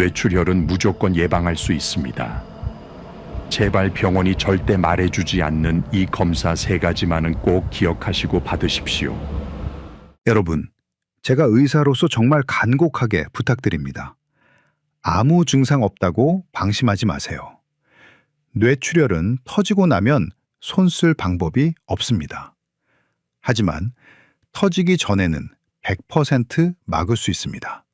뇌출혈은 무조건 예방할 수 있습니다. 제발 병원이 절대 말해주지 않는 이 검사 세 가지만은 꼭 기억하시고 받으십시오. 여러분, 제가 의사로서 정말 간곡하게 부탁드립니다. 아무 증상 없다고 방심하지 마세요. 뇌출혈은 터지고 나면 손쓸 방법이 없습니다. 하지만 터지기 전에는 100% 막을 수 있습니다.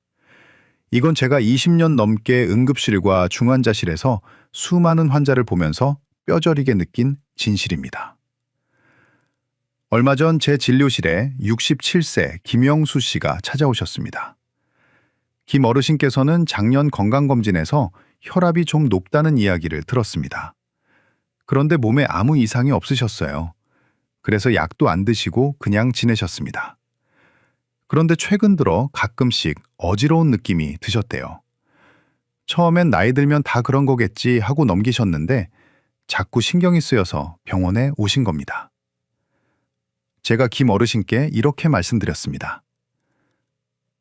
이건 제가 20년 넘게 응급실과 중환자실에서 수많은 환자를 보면서 뼈저리게 느낀 진실입니다. 얼마 전 제 진료실에 67세 김영수 씨가 찾아오셨습니다. 김 어르신께서는 작년 건강검진에서 혈압이 좀 높다는 이야기를 들었습니다. 그런데 몸에 아무 이상이 없으셨어요. 그래서 약도 안 드시고 그냥 지내셨습니다. 그런데 최근 들어 가끔씩 어지러운 느낌이 드셨대요. 처음엔 나이 들면 다 그런 거겠지 하고 넘기셨는데 자꾸 신경이 쓰여서 병원에 오신 겁니다. 제가 김 어르신께 이렇게 말씀드렸습니다.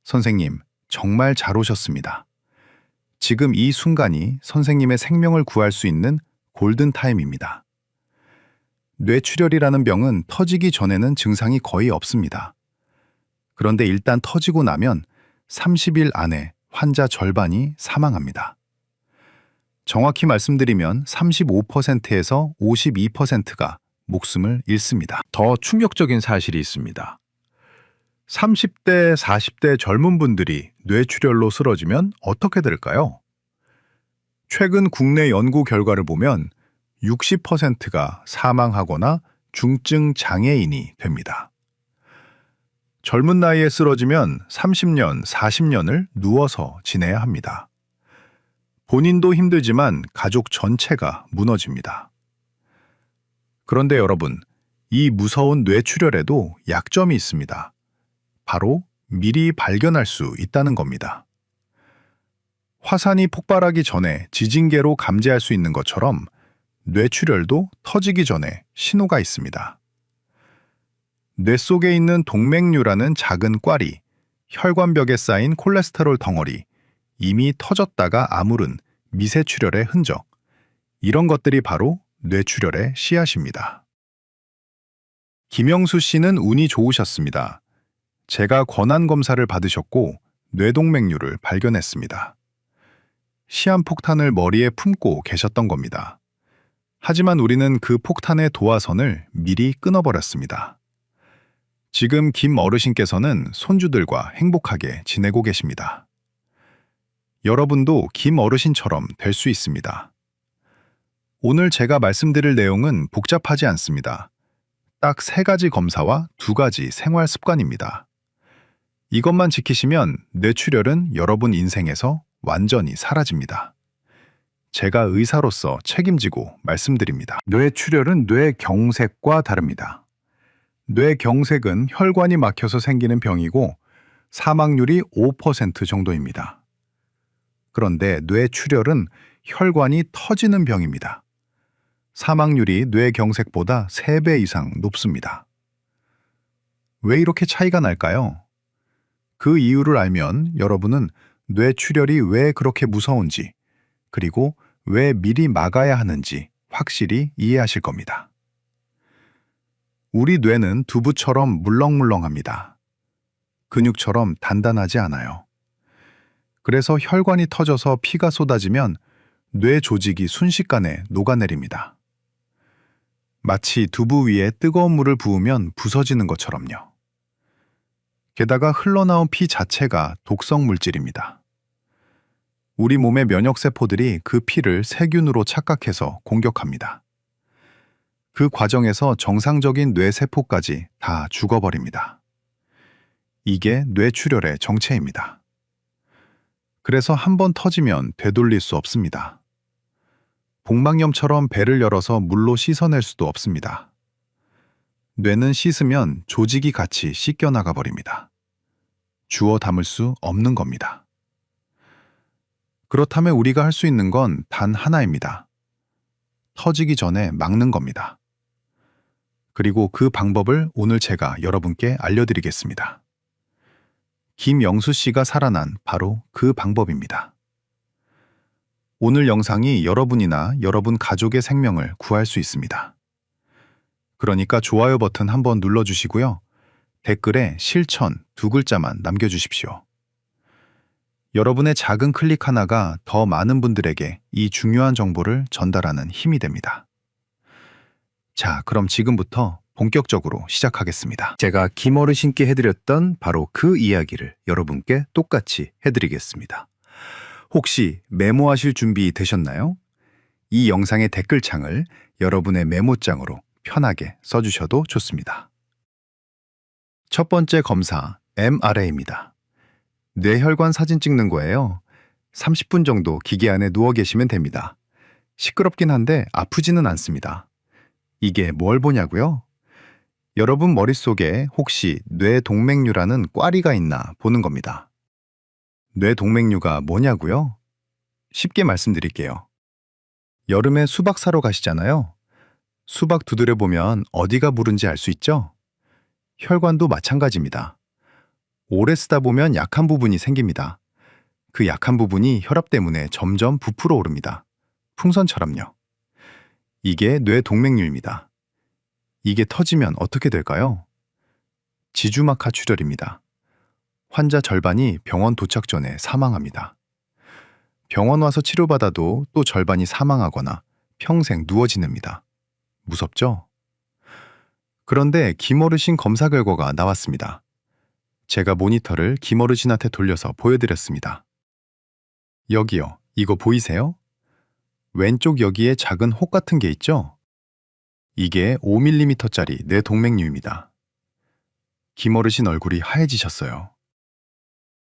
선생님, 정말 잘 오셨습니다. 지금 이 순간이 선생님의 생명을 구할 수 있는 골든타임입니다. 뇌출혈이라는 병은 터지기 전에는 증상이 거의 없습니다. 그런데 일단 터지고 나면 30일 안에 환자 절반이 사망합니다. 정확히 말씀드리면 35%에서 52%가 목숨을 잃습니다. 더 충격적인 사실이 있습니다. 30대, 40대 젊은 분들이 뇌출혈로 쓰러지면 어떻게 될까요? 최근 국내 연구 결과를 보면 60%가 사망하거나 중증 장애인이 됩니다. 젊은 나이에 쓰러지면 30년, 40년을 누워서 지내야 합니다. 본인도 힘들지만 가족 전체가 무너집니다. 그런데 여러분, 이 무서운 뇌출혈에도 약점이 있습니다. 바로 미리 발견할 수 있다는 겁니다. 화산이 폭발하기 전에 지진계로 감지할 수 있는 것처럼 뇌출혈도 터지기 전에 신호가 있습니다. 뇌 속에 있는 동맥류라는 작은 꽈리, 혈관벽에 쌓인 콜레스테롤 덩어리, 이미 터졌다가 아무른 미세출혈의 흔적, 이런 것들이 바로 뇌출혈의 씨앗입니다. 김영수 씨는 운이 좋으셨습니다. 제가 권한 검사를 받으셨고 뇌동맥류를 발견했습니다. 시한폭탄을 머리에 품고 계셨던 겁니다. 하지만 우리는 그 폭탄의 도화선을 미리 끊어버렸습니다. 지금 김 어르신께서는 손주들과 행복하게 지내고 계십니다. 여러분도 김 어르신처럼 될 수 있습니다. 오늘 제가 말씀드릴 내용은 복잡하지 않습니다. 딱 세 가지 검사와 두 가지 생활 습관입니다. 이것만 지키시면 뇌출혈은 여러분 인생에서 완전히 사라집니다. 제가 의사로서 책임지고 말씀드립니다. 뇌출혈은 뇌경색과 다릅니다. 뇌경색은 혈관이 막혀서 생기는 병이고 사망률이 5% 정도입니다. 그런데 뇌출혈은 혈관이 터지는 병입니다. 사망률이 뇌경색보다 3배 이상 높습니다. 왜 이렇게 차이가 날까요? 그 이유를 알면 여러분은 뇌출혈이 왜 그렇게 무서운지, 그리고 왜 미리 막아야 하는지 확실히 이해하실 겁니다. 우리 뇌는 두부처럼 물렁물렁합니다. 근육처럼 단단하지 않아요. 그래서 혈관이 터져서 피가 쏟아지면 뇌 조직이 순식간에 녹아내립니다. 마치 두부 위에 뜨거운 물을 부으면 부서지는 것처럼요. 게다가 흘러나온 피 자체가 독성 물질입니다. 우리 몸의 면역세포들이 그 피를 세균으로 착각해서 공격합니다. 그 과정에서 정상적인 뇌세포까지 다 죽어버립니다. 이게 뇌출혈의 정체입니다. 그래서 한 번 터지면 되돌릴 수 없습니다. 복막염처럼 배를 열어서 물로 씻어낼 수도 없습니다. 뇌는 씻으면 조직이 같이 씻겨나가 버립니다. 주워 담을 수 없는 겁니다. 그렇다면 우리가 할 수 있는 건 단 하나입니다. 터지기 전에 막는 겁니다. 그리고 그 방법을 오늘 제가 여러분께 알려드리겠습니다. 김영수 씨가 살아난 바로 그 방법입니다. 오늘 영상이 여러분이나 여러분 가족의 생명을 구할 수 있습니다. 그러니까 좋아요 버튼 한번 눌러주시고요. 댓글에 실천 두 글자만 남겨주십시오. 여러분의 작은 클릭 하나가 더 많은 분들에게 이 중요한 정보를 전달하는 힘이 됩니다. 자, 그럼 지금부터 본격적으로 시작하겠습니다. 제가 김어르신께 해드렸던 바로 그 이야기를 여러분께 똑같이 해드리겠습니다. 혹시 메모하실 준비 되셨나요? 이 영상의 댓글창을 여러분의 메모장으로 편하게 써주셔도 좋습니다. 첫 번째 검사 MRA입니다. 뇌혈관 사진 찍는 거예요. 30분 정도 기계 안에 누워 계시면 됩니다. 시끄럽긴 한데 아프지는 않습니다. 이게 뭘 보냐고요? 여러분 머릿속에 혹시 뇌동맥류라는 꽈리가 있나 보는 겁니다. 뇌동맥류가 뭐냐고요? 쉽게 말씀드릴게요. 여름에 수박 사러 가시잖아요. 수박 두드려 보면 어디가 부른지 알 수 있죠? 혈관도 마찬가지입니다. 오래 쓰다 보면 약한 부분이 생깁니다. 그 약한 부분이 혈압 때문에 점점 부풀어 오릅니다. 풍선처럼요. 이게 뇌동맥류입니다. 이게 터지면 어떻게 될까요? 지주막 하 출혈입니다. 환자 절반이 병원 도착 전에 사망합니다. 병원 와서 치료받아도 또 절반이 사망하거나 평생 누워 지냅니다. 무섭죠? 그런데 김어르신 검사 결과가 나왔습니다. 제가 모니터를 김어르신한테 돌려서 보여드렸습니다. 여기요. 이거 보이세요? 왼쪽 여기에 작은 혹 같은 게 있죠? 이게 5mm짜리 뇌동맥류입니다. 김어르신 얼굴이 하얘지셨어요.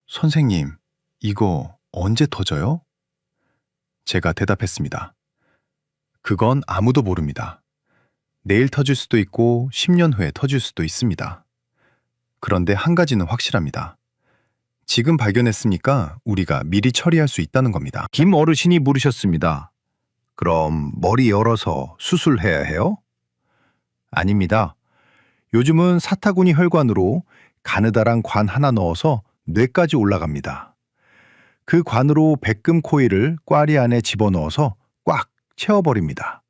선생님, 이거 언제 터져요? 제가 대답했습니다. 그건 아무도 모릅니다. 내일 터질 수도 있고 10년 후에 터질 수도 있습니다. 그런데 한 가지는 확실합니다. 지금 발견했으니까 우리가 미리 처리할 수 있다는 겁니다. 김 어르신이 물으셨습니다. 그럼 머리 열어서 수술해야 해요? 아닙니다. 요즘은 사타구니 혈관으로 가느다란 관 하나 넣어서 뇌까지 올라갑니다. 그 관으로 백금 코일을 꽈리 안에 집어넣어서 꽉 채워버립니다.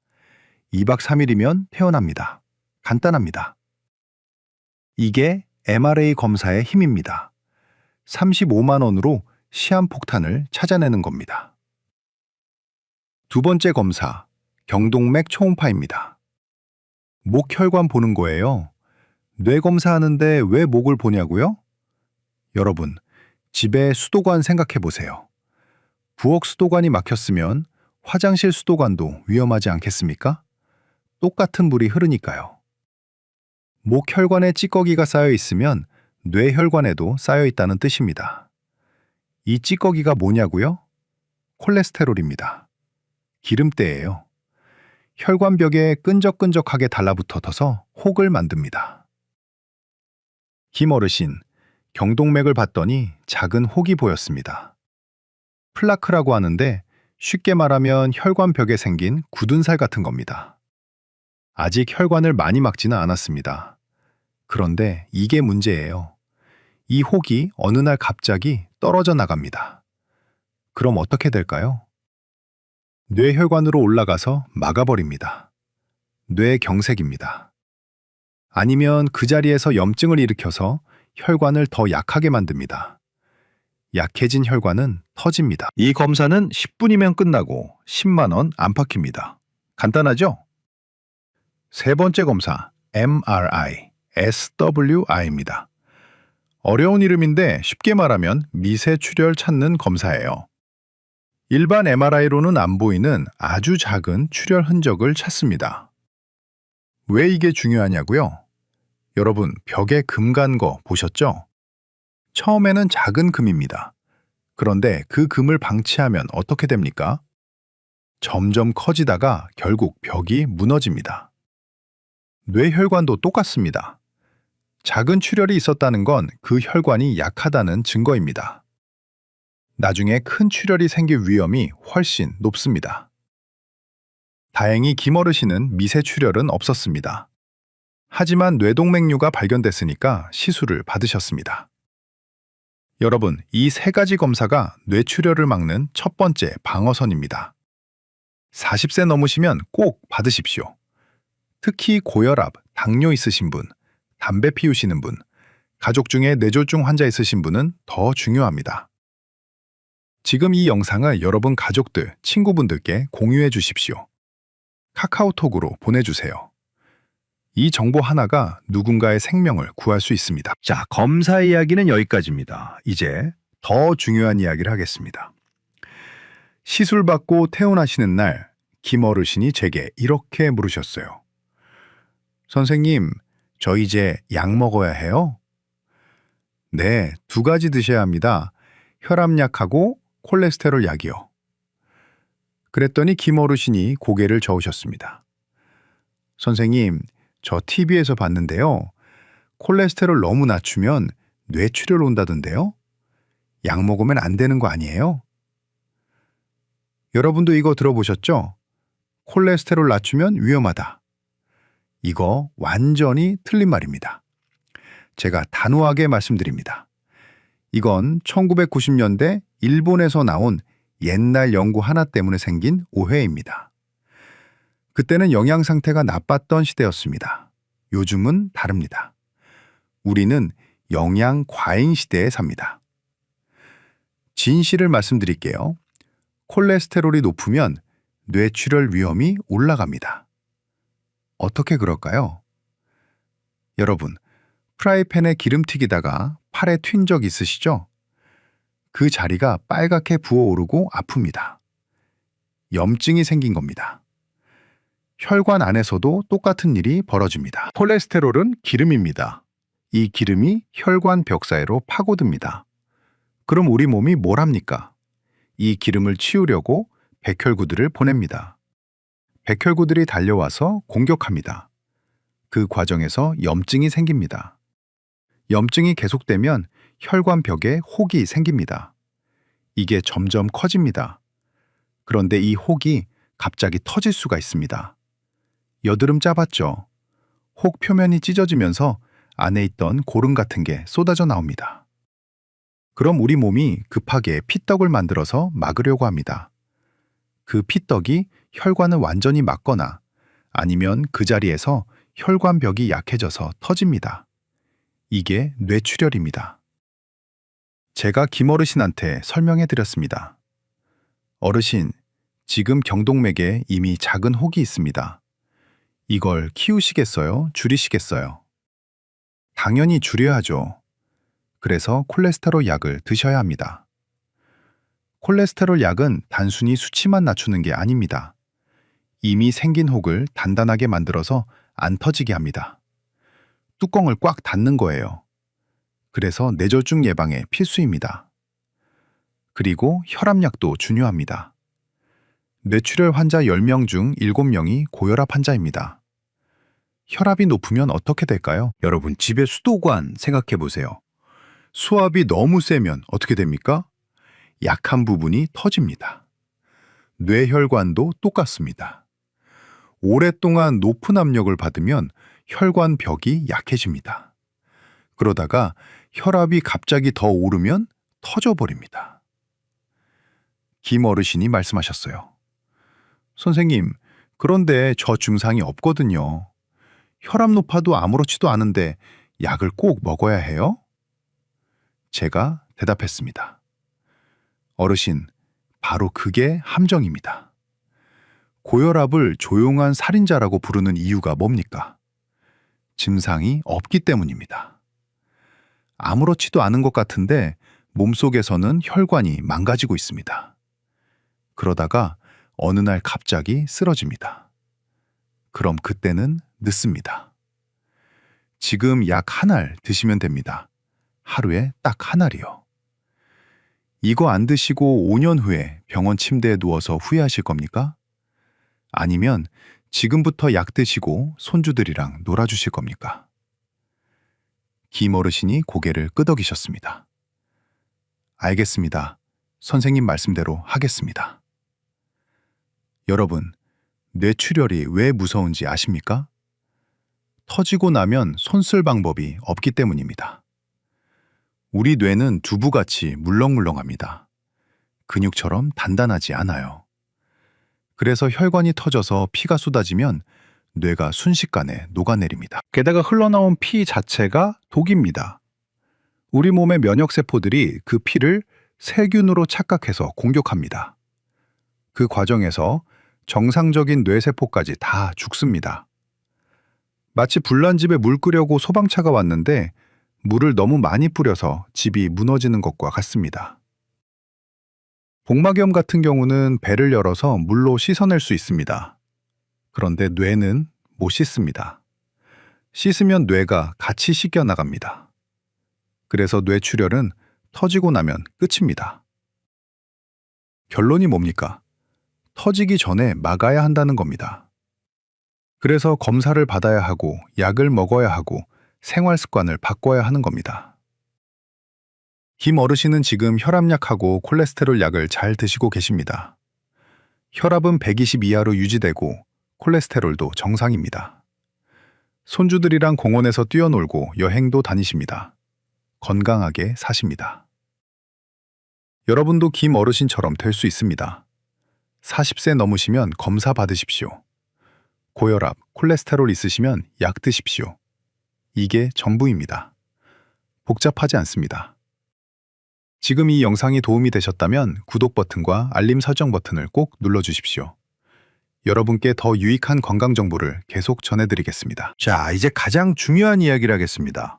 2박 3일이면 태어납니다. 간단합니다. 이게 MRA 검사의 힘입니다. 35만 원으로 시한폭탄을 찾아내는 겁니다. 두 번째 검사, 경동맥 초음파입니다. 목 혈관 보는 거예요. 뇌 검사하는데 왜 목을 보냐고요? 여러분, 집에 수도관 생각해 보세요. 부엌 수도관이 막혔으면 화장실 수도관도 위험하지 않겠습니까? 똑같은 물이 흐르니까요. 목 혈관에 찌꺼기가 쌓여 있으면 뇌 혈관에도 쌓여 있다는 뜻입니다. 이 찌꺼기가 뭐냐고요? 콜레스테롤입니다. 기름때예요. 혈관벽에 끈적끈적하게 달라붙어서 혹을 만듭니다. 김 어르신, 경동맥을 봤더니 작은 혹이 보였습니다. 플라크라고 하는데 쉽게 말하면 혈관벽에 생긴 굳은 살 같은 겁니다. 아직 혈관을 많이 막지는 않았습니다. 그런데 이게 문제예요. 이 혹이 어느 날 갑자기 떨어져 나갑니다. 그럼 어떻게 될까요? 뇌혈관으로 올라가서 막아버립니다. 뇌경색입니다. 아니면 그 자리에서 염증을 일으켜서 혈관을 더 약하게 만듭니다. 약해진 혈관은 터집니다. 이 검사는 10분이면 끝나고 10만 원 안팎입니다. 간단하죠? 세 번째 검사 MRI, SWI입니다. 어려운 이름인데 쉽게 말하면 미세 출혈 찾는 검사예요. 일반 MRI로는 안 보이는 아주 작은 출혈 흔적을 찾습니다. 왜 이게 중요하냐고요? 여러분, 벽에 금 간 거 보셨죠? 처음에는 작은 금입니다. 그런데 그 금을 방치하면 어떻게 됩니까? 점점 커지다가 결국 벽이 무너집니다. 뇌혈관도 똑같습니다. 작은 출혈이 있었다는 건 그 혈관이 약하다는 증거입니다. 나중에 큰 출혈이 생길 위험이 훨씬 높습니다. 다행히 김어르신은 미세 출혈은 없었습니다. 하지만 뇌동맥류가 발견됐으니까 시술을 받으셨습니다. 여러분, 이 세 가지 검사가 뇌출혈을 막는 첫 번째 방어선입니다. 40세 넘으시면 꼭 받으십시오. 특히 고혈압, 당뇨 있으신 분, 담배 피우시는 분, 가족 중에 뇌졸중 환자 있으신 분은 더 중요합니다. 지금 이 영상을 여러분 가족들, 친구분들께 공유해 주십시오. 카카오톡으로 보내주세요. 이 정보 하나가 누군가의 생명을 구할 수 있습니다. 자, 검사 이야기는 여기까지입니다. 이제 더 중요한 이야기를 하겠습니다. 시술 받고 퇴원하시는 날, 김 어르신이 제게 이렇게 물으셨어요. 선생님, 저 이제 약 먹어야 해요? 네, 두 가지 드셔야 합니다. 혈압약하고 콜레스테롤 약이요. 그랬더니 김 어르신이 고개를 저으셨습니다. 선생님, 저 TV에서 봤는데요. 콜레스테롤 너무 낮추면 뇌출혈 온다던데요? 약 먹으면 안 되는 거 아니에요? 여러분도 이거 들어보셨죠? 콜레스테롤 낮추면 위험하다. 이거 완전히 틀린 말입니다. 제가 단호하게 말씀드립니다. 이건 1990년대 일본에서 나온 옛날 연구 하나 때문에 생긴 오해입니다. 그때는 영양 상태가 나빴던 시대였습니다. 요즘은 다릅니다. 우리는 영양 과잉 시대에 삽니다. 진실을 말씀드릴게요. 콜레스테롤이 높으면 뇌출혈 위험이 올라갑니다. 어떻게 그럴까요? 여러분, 프라이팬에 기름 튀기다가 팔에 튄 적 있으시죠? 그 자리가 빨갛게 부어오르고 아픕니다. 염증이 생긴 겁니다. 혈관 안에서도 똑같은 일이 벌어집니다. 콜레스테롤은 기름입니다. 이 기름이 혈관 벽 사이로 파고듭니다. 그럼 우리 몸이 뭘 합니까? 이 기름을 치우려고 백혈구들을 보냅니다. 백혈구들이 달려와서 공격합니다. 그 과정에서 염증이 생깁니다. 염증이 계속되면 혈관 벽에 혹이 생깁니다. 이게 점점 커집니다. 그런데 이 혹이 갑자기 터질 수가 있습니다. 여드름 짜봤죠? 혹 표면이 찢어지면서 안에 있던 고름 같은 게 쏟아져 나옵니다. 그럼 우리 몸이 급하게 피떡을 만들어서 막으려고 합니다. 그 피떡이 혈관을 완전히 막거나 아니면 그 자리에서 혈관 벽이 약해져서 터집니다. 이게 뇌출혈입니다. 제가 김어르신한테 설명해 드렸습니다. 어르신, 지금 경동맥에 이미 작은 혹이 있습니다. 이걸 키우시겠어요? 줄이시겠어요? 당연히 줄여야죠. 그래서 콜레스테롤 약을 드셔야 합니다. 콜레스테롤 약은 단순히 수치만 낮추는 게 아닙니다. 이미 생긴 혹을 단단하게 만들어서 안 터지게 합니다. 뚜껑을 꽉 닫는 거예요. 그래서 뇌졸중 예방에 필수입니다. 그리고 혈압약도 중요합니다. 뇌출혈 환자 10명 중 7명이 고혈압 환자입니다. 혈압이 높으면 어떻게 될까요? 여러분 집에 수도관 생각해 보세요. 수압이 너무 세면 어떻게 됩니까? 약한 부분이 터집니다. 뇌혈관도 똑같습니다. 오랫동안 높은 압력을 받으면 혈관 벽이 약해집니다. 그러다가 혈압이 갑자기 더 오르면 터져버립니다. 김 어르신이 말씀하셨어요. 선생님, 그런데 저 증상이 없거든요. 혈압 높아도 아무렇지도 않은데 약을 꼭 먹어야 해요? 제가 대답했습니다. 어르신, 바로 그게 함정입니다. 고혈압을 조용한 살인자라고 부르는 이유가 뭡니까? 증상이 없기 때문입니다. 아무렇지도 않은 것 같은데 몸속에서는 혈관이 망가지고 있습니다. 그러다가 어느 날 갑자기 쓰러집니다. 그럼 그때는 늦습니다. 지금 약 한 알 드시면 됩니다. 하루에 딱 한 알이요. 이거 안 드시고 5년 후에 병원 침대에 누워서 후회하실 겁니까? 아니면 지금부터 약 드시고 손주들이랑 놀아주실 겁니까? 김 어르신이 고개를 끄덕이셨습니다. 알겠습니다. 선생님 말씀대로 하겠습니다. 여러분, 뇌출혈이 왜 무서운지 아십니까? 터지고 나면 손쓸 방법이 없기 때문입니다. 우리 뇌는 두부같이 물렁물렁합니다. 근육처럼 단단하지 않아요. 그래서 혈관이 터져서 피가 쏟아지면 뇌가 순식간에 녹아내립니다. 게다가 흘러나온 피 자체가 독입니다. 우리 몸의 면역세포들이 그 피를 세균으로 착각해서 공격합니다. 그 과정에서 정상적인 뇌세포까지 다 죽습니다. 마치 불난 집에 물 끓여고 소방차가 왔는데 물을 너무 많이 뿌려서 집이 무너지는 것과 같습니다. 복막염 같은 경우는 배를 열어서 물로 씻어낼 수 있습니다. 그런데 뇌는 못 씻습니다. 씻으면 뇌가 같이 씻겨 나갑니다. 그래서 뇌출혈은 터지고 나면 끝입니다. 결론이 뭡니까? 터지기 전에 막아야 한다는 겁니다. 그래서 검사를 받아야 하고 약을 먹어야 하고 생활 습관을 바꿔야 하는 겁니다. 김 어르신은 지금 혈압약하고 콜레스테롤 약을 잘 드시고 계십니다. 혈압은 120 이하로 유지되고 콜레스테롤도 정상입니다. 손주들이랑 공원에서 뛰어놀고 여행도 다니십니다. 건강하게 사십니다. 여러분도 김 어르신처럼 될 수 있습니다. 40세 넘으시면 검사 받으십시오. 고혈압, 콜레스테롤 있으시면 약 드십시오. 이게 전부입니다. 복잡하지 않습니다. 지금 이 영상이 도움이 되셨다면 구독 버튼과 알림 설정 버튼을 꼭 눌러주십시오. 여러분께 더 유익한 건강 정보를 계속 전해드리겠습니다. 자, 이제 가장 중요한 이야기를 하겠습니다.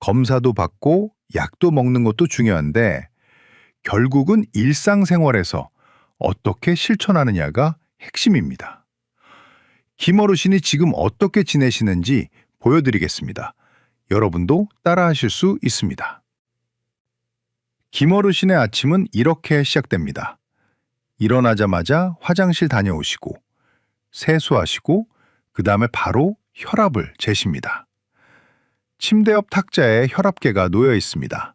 검사도 받고 약도 먹는 것도 중요한데 결국은 일상생활에서 어떻게 실천하느냐가 핵심입니다. 김 어르신이 지금 어떻게 지내시는지 보여드리겠습니다. 여러분도 따라하실 수 있습니다. 김 어르신의 아침은 이렇게 시작됩니다. 일어나자마자 화장실 다녀오시고 세수하시고 그 다음에 바로 혈압을 재십니다. 침대 옆 탁자에 혈압계가 놓여 있습니다.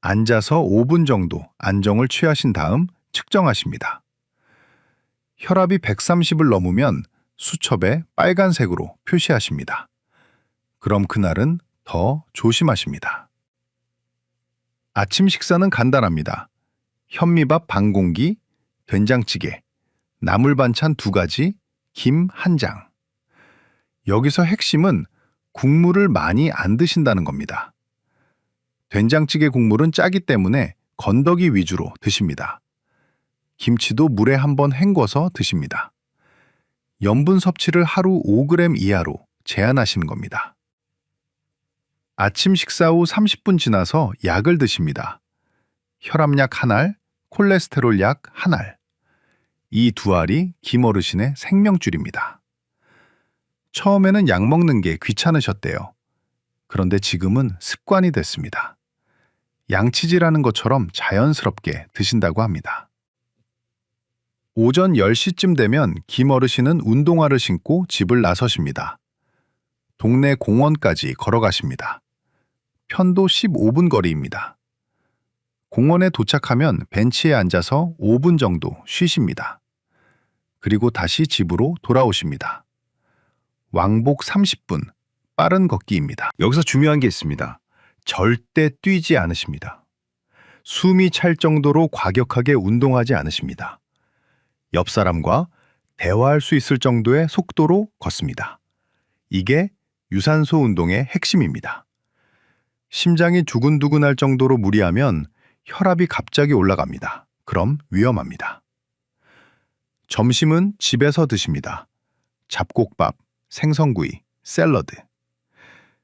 앉아서 5분 정도 안정을 취하신 다음 측정하십니다. 혈압이 130을 넘으면 수첩에 빨간색으로 표시하십니다. 그럼 그날은 더 조심하십니다. 아침 식사는 간단합니다. 현미밥 반 공기, 된장찌개, 나물 반찬 두 가지, 김 한 장. 여기서 핵심은 국물을 많이 안 드신다는 겁니다. 된장찌개 국물은 짜기 때문에 건더기 위주로 드십니다. 김치도 물에 한번 헹궈서 드십니다. 염분 섭취를 하루 5g 이하로 제한하시는 겁니다. 아침 식사 후 30분 지나서 약을 드십니다. 혈압약 한 알, 콜레스테롤 약 한 알. 이 두 알이 김 어르신의 생명줄입니다. 처음에는 약 먹는 게 귀찮으셨대요. 그런데 지금은 습관이 됐습니다. 양치질하는 것처럼 자연스럽게 드신다고 합니다. 오전 10시쯤 되면 김 어르신은 운동화를 신고 집을 나서십니다. 동네 공원까지 걸어가십니다. 편도 15분 거리입니다. 공원에 도착하면 벤치에 앉아서 5분 정도 쉬십니다. 그리고 다시 집으로 돌아오십니다. 왕복 30분, 빠른 걷기입니다. 여기서 중요한 게 있습니다. 절대 뛰지 않으십니다. 숨이 찰 정도로 과격하게 운동하지 않으십니다. 옆 사람과 대화할 수 있을 정도의 속도로 걷습니다. 이게 유산소 운동의 핵심입니다. 심장이 두근두근할 정도로 무리하면 혈압이 갑자기 올라갑니다. 그럼 위험합니다. 점심은 집에서 드십니다. 잡곡밥, 생선구이, 샐러드.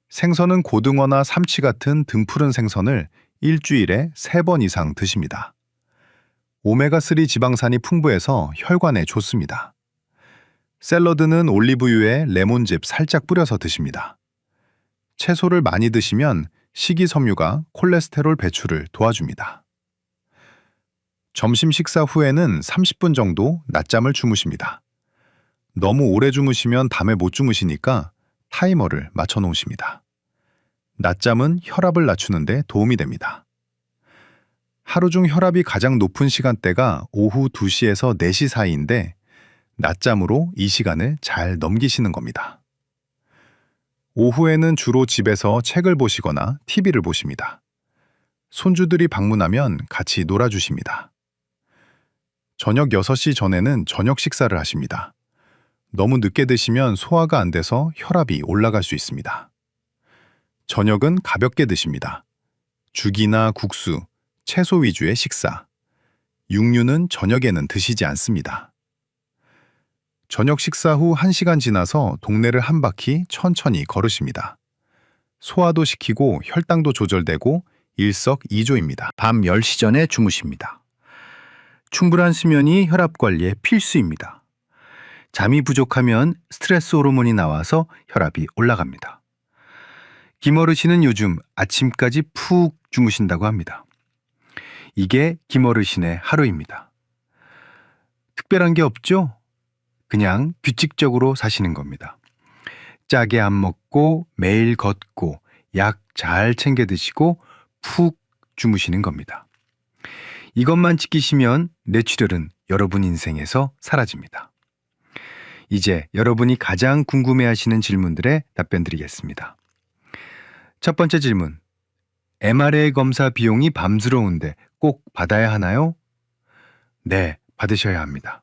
생선은 고등어나 삼치 같은 등푸른 생선을 일주일에 3번 이상 드십니다. 오메가3 지방산이 풍부해서 혈관에 좋습니다. 샐러드는 올리브유에 레몬즙 살짝 뿌려서 드십니다. 채소를 많이 드시면 식이섬유가 콜레스테롤 배출을 도와줍니다. 점심 식사 후에는 30분 정도 낮잠을 주무십니다. 너무 오래 주무시면 밤에 못 주무시니까 타이머를 맞춰 놓으십니다. 낮잠은 혈압을 낮추는데 도움이 됩니다. 하루 중 혈압이 가장 높은 시간대가 오후 2시에서 4시 사이인데 낮잠으로 이 시간을 잘 넘기시는 겁니다. 오후에는 주로 집에서 책을 보시거나 TV를 보십니다. 손주들이 방문하면 같이 놀아주십니다. 저녁 6시 전에는 저녁 식사를 하십니다. 너무 늦게 드시면 소화가 안 돼서 혈압이 올라갈 수 있습니다. 저녁은 가볍게 드십니다. 죽이나 국수, 채소 위주의 식사. 육류는 저녁에는 드시지 않습니다. 저녁 식사 후 1시간 지나서 동네를 한 바퀴 천천히 걸으십니다. 소화도 시키고 혈당도 조절되고 일석이조입니다. 밤 10시 전에 주무십니다. 충분한 수면이 혈압 관리에 필수입니다. 잠이 부족하면 스트레스 호르몬이 나와서 혈압이 올라갑니다. 김어르신은 요즘 아침까지 푹 주무신다고 합니다. 이게 김어르신의 하루입니다. 특별한 게 없죠? 그냥 규칙적으로 사시는 겁니다. 짜게 안 먹고 매일 걷고 약 잘 챙겨 드시고 푹 주무시는 겁니다. 이것만 지키시면 뇌출혈은 여러분 인생에서 사라집니다. 이제 여러분이 가장 궁금해 하시는 질문들에 답변 드리겠습니다. 첫 번째 질문. MRA 검사 비용이 밤스러운데 꼭 받아야 하나요? 네, 받으셔야 합니다.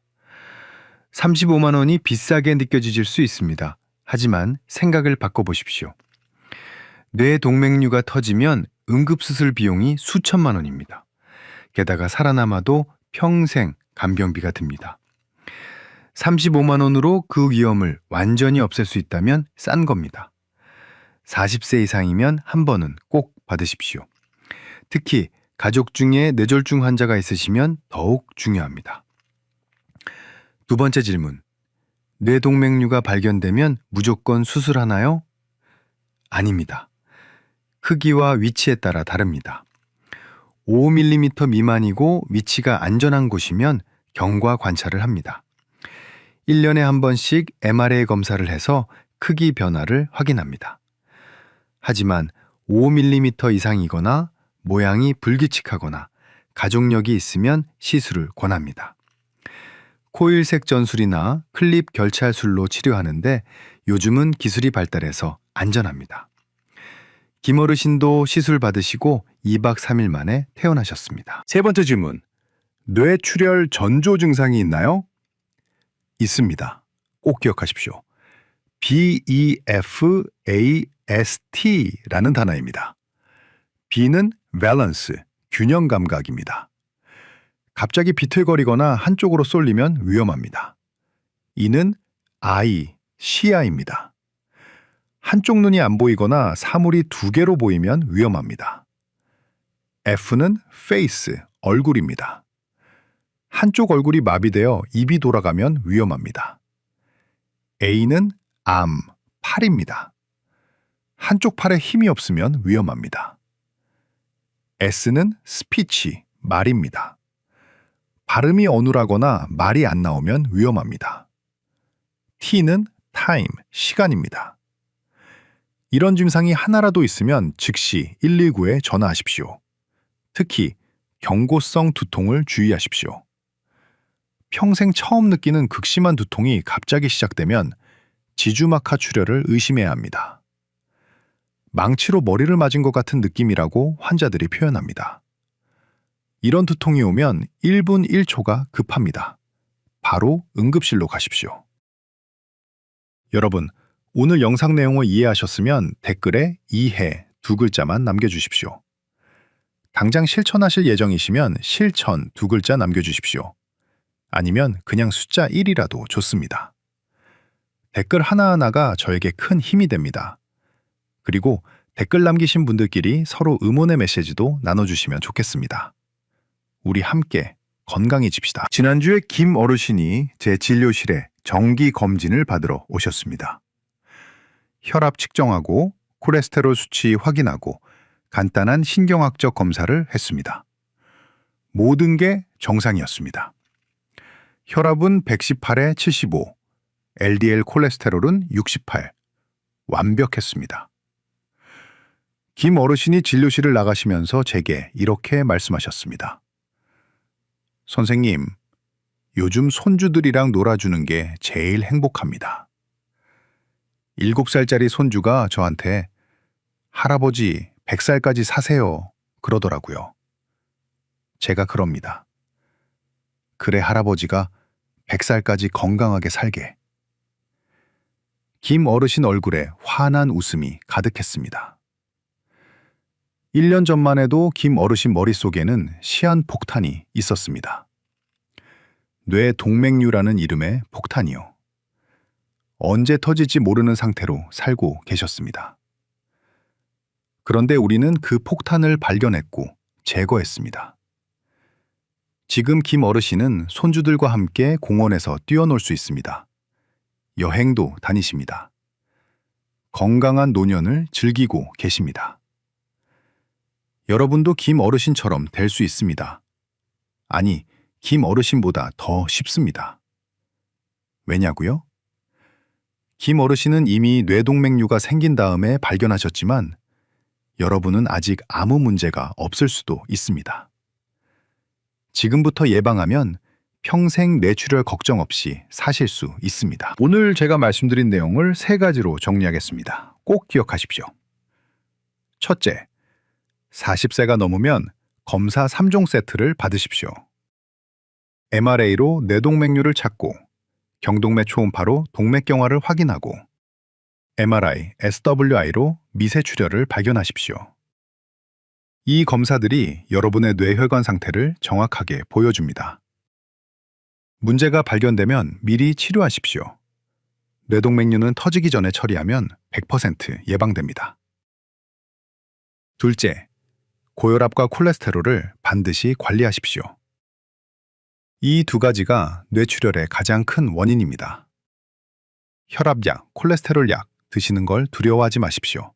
35만 원이 비싸게 느껴지실 수 있습니다. 하지만 생각을 바꿔보십시오. 뇌 동맥류가 터지면 응급수술 비용이 수천만 원입니다. 게다가 살아남아도 평생 간병비가 듭니다. 35만 원으로 그 위험을 완전히 없앨 수 있다면 싼 겁니다. 40세 이상이면 한 번은 꼭 받으십시오. 특히 가족 중에 뇌졸중 환자가 있으시면 더욱 중요합니다. 두 번째 질문. 뇌동맥류가 발견되면 무조건 수술하나요? 아닙니다. 크기와 위치에 따라 다릅니다. 5mm 미만이고 위치가 안전한 곳이면 경과 관찰을 합니다. 1년에 한 번씩 MRA 검사를 해서 크기 변화를 확인합니다. 하지만 5mm 이상이거나 모양이 불규칙하거나 가족력이 있으면 시술을 권합니다. 코일색 전술이나 클립 결찰술로 치료하는데 요즘은 기술이 발달해서 안전합니다. 김어르신도 시술 받으시고 2박 3일 만에 퇴원하셨습니다. 세 번째 질문. 뇌출혈 전조 증상이 있나요? 있습니다. 꼭 기억하십시오. B-E-F-A-S-T라는 단어입니다. B는 밸런스, 균형 감각입니다. 갑자기 비틀거리거나 한쪽으로 쏠리면 위험합니다. E는 I, 시야입니다. 한쪽 눈이 안 보이거나 사물이 두 개로 보이면 위험합니다. F는 face, 얼굴입니다. 한쪽 얼굴이 마비되어 입이 돌아가면 위험합니다. A는 arm, 팔입니다. 한쪽 팔에 힘이 없으면 위험합니다. S는 speech, 말입니다. 발음이 어눌하거나 말이 안 나오면 위험합니다. T는 time, 시간입니다. 이런 증상이 하나라도 있으면 즉시 119에 전화하십시오. 특히 경고성 두통을 주의하십시오. 평생 처음 느끼는 극심한 두통이 갑자기 시작되면 지주막하 출혈을 의심해야 합니다. 망치로 머리를 맞은 것 같은 느낌이라고 환자들이 표현합니다. 이런 두통이 오면 1분 1초가 급합니다. 바로 응급실로 가십시오. 여러분, 오늘 영상 내용을 이해하셨으면 댓글에 이해 두 글자만 남겨주십시오. 당장 실천하실 예정이시면 실천 두 글자 남겨주십시오. 아니면 그냥 숫자 1이라도 좋습니다. 댓글 하나하나가 저에게 큰 힘이 됩니다. 그리고 댓글 남기신 분들끼리 서로 응원의 메시지도 나눠주시면 좋겠습니다. 우리 함께 건강해집시다. 지난주에 김 어르신이 제 진료실에 정기 검진을 받으러 오셨습니다. 혈압 측정하고 콜레스테롤 수치 확인하고 간단한 신경학적 검사를 했습니다. 모든 게 정상이었습니다. 혈압은 118에 75, LDL 콜레스테롤은 68. 완벽했습니다. 김 어르신이 진료실을 나가시면서 제게 이렇게 말씀하셨습니다. 선생님, 요즘 손주들이랑 놀아주는 게 제일 행복합니다. 7살짜리 손주가 저한테 할아버지 100살까지 사세요 그러더라고요. 제가 그럽니다. 그래 할아버지가 100살까지 건강하게 살게. 김 어르신 얼굴에 환한 웃음이 가득했습니다. 1년 전만 해도 김 어르신 머릿속에는 시한 폭탄이 있었습니다. 뇌 동맥류라는 이름의 폭탄이요. 언제 터질지 모르는 상태로 살고 계셨습니다. 그런데 우리는 그 폭탄을 발견했고 제거했습니다. 지금 김 어르신은 손주들과 함께 공원에서 뛰어놀 수 있습니다. 여행도 다니십니다. 건강한 노년을 즐기고 계십니다. 여러분도 김 어르신처럼 될 수 있습니다. 아니, 김 어르신보다 더 쉽습니다. 왜냐고요? 김 어르신은 이미 뇌동맥류가 생긴 다음에 발견하셨지만 여러분은 아직 아무 문제가 없을 수도 있습니다. 지금부터 예방하면 평생 뇌출혈 걱정 없이 사실 수 있습니다. 오늘 제가 말씀드린 내용을 세 가지로 정리하겠습니다. 꼭 기억하십시오. 첫째, 40세가 넘으면 검사 3종 세트를 받으십시오. MRA로 뇌동맥류를 찾고 경동맥 초음파로 동맥경화를 확인하고 MRI, SWI로 미세 출혈을 발견하십시오. 이 검사들이 여러분의 뇌혈관 상태를 정확하게 보여줍니다. 문제가 발견되면 미리 치료하십시오. 뇌동맥류는 터지기 전에 처리하면 100% 예방됩니다. 둘째, 고혈압과 콜레스테롤을 반드시 관리하십시오. 이 두 가지가 뇌출혈의 가장 큰 원인입니다. 혈압약, 콜레스테롤약 드시는 걸 두려워하지 마십시오.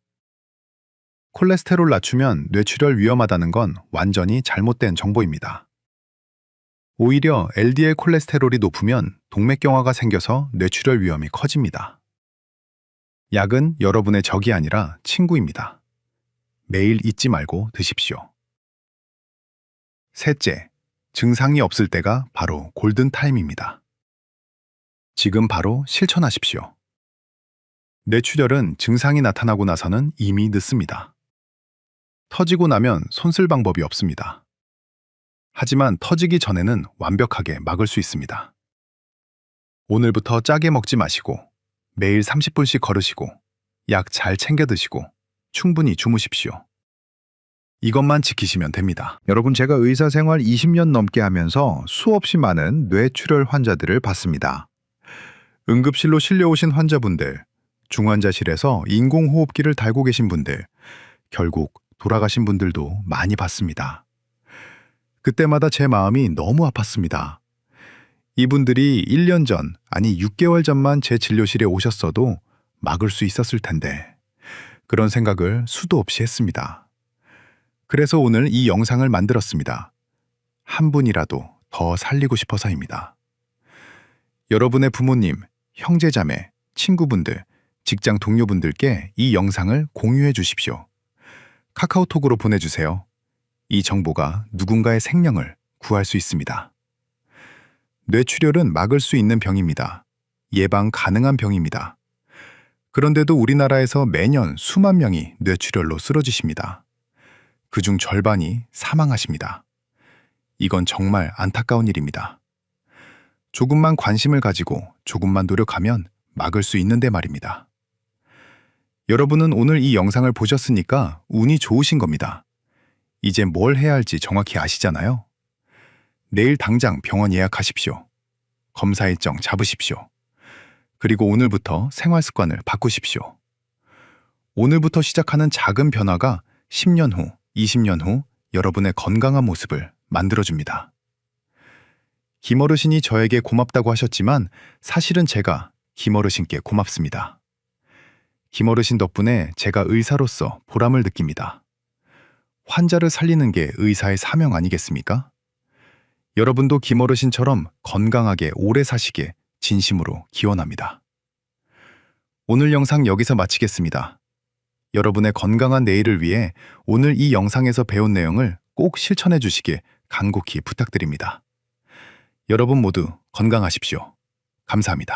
콜레스테롤 낮추면 뇌출혈 위험하다는 건 완전히 잘못된 정보입니다. 오히려 LDL 콜레스테롤이 높으면 동맥경화가 생겨서 뇌출혈 위험이 커집니다. 약은 여러분의 적이 아니라 친구입니다. 매일 잊지 말고 드십시오. 셋째, 증상이 없을 때가 바로 골든 타임입니다. 지금 바로 실천하십시오. 뇌출혈은 증상이 나타나고 나서는 이미 늦습니다. 터지고 나면 손쓸 방법이 없습니다. 하지만 터지기 전에는 완벽하게 막을 수 있습니다. 오늘부터 짜게 먹지 마시고 매일 30분씩 걸으시고 약 잘 챙겨 드시고 충분히 주무십시오. 이것만 지키시면 됩니다. 여러분 제가 의사 생활 20년 넘게 하면서 수없이 많은 뇌출혈 환자들을 봤습니다. 응급실로 실려 오신 환자분들, 중환자실에서 인공호흡기를 달고 계신 분들, 결국 돌아가신 분들도 많이 봤습니다. 그때마다 제 마음이 너무 아팠습니다. 이분들이 1년 전, 아니 6개월 전만 제 진료실에 오셨어도 막을 수 있었을 텐데, 그런 생각을 수도 없이 했습니다. 그래서 오늘 이 영상을 만들었습니다. 한 분이라도 더 살리고 싶어서입니다. 여러분의 부모님, 형제자매, 친구분들, 직장 동료분들께 이 영상을 공유해 주십시오. 카카오톡으로 보내주세요. 이 정보가 누군가의 생명을 구할 수 있습니다. 뇌출혈은 막을 수 있는 병입니다. 예방 가능한 병입니다. 그런데도 우리나라에서 매년 수만 명이 뇌출혈로 쓰러지십니다. 그중 절반이 사망하십니다. 이건 정말 안타까운 일입니다. 조금만 관심을 가지고 조금만 노력하면 막을 수 있는데 말입니다. 여러분은 오늘 이 영상을 보셨으니까 운이 좋으신 겁니다. 이제 뭘 해야 할지 정확히 아시잖아요. 내일 당장 병원 예약하십시오. 검사 일정 잡으십시오. 그리고 오늘부터 생활 습관을 바꾸십시오. 오늘부터 시작하는 작은 변화가 10년 후, 20년 후 여러분의 건강한 모습을 만들어줍니다. 김어르신이 저에게 고맙다고 하셨지만 사실은 제가 김어르신께 고맙습니다. 김어르신 덕분에 제가 의사로서 보람을 느낍니다. 환자를 살리는 게 의사의 사명 아니겠습니까? 여러분도 김어르신처럼 건강하게 오래 사시게 진심으로 기원합니다. 오늘 영상 여기서 마치겠습니다. 여러분의 건강한 내일을 위해 오늘 이 영상에서 배운 내용을 꼭 실천해 주시길 간곡히 부탁드립니다. 여러분 모두 건강하십시오. 감사합니다.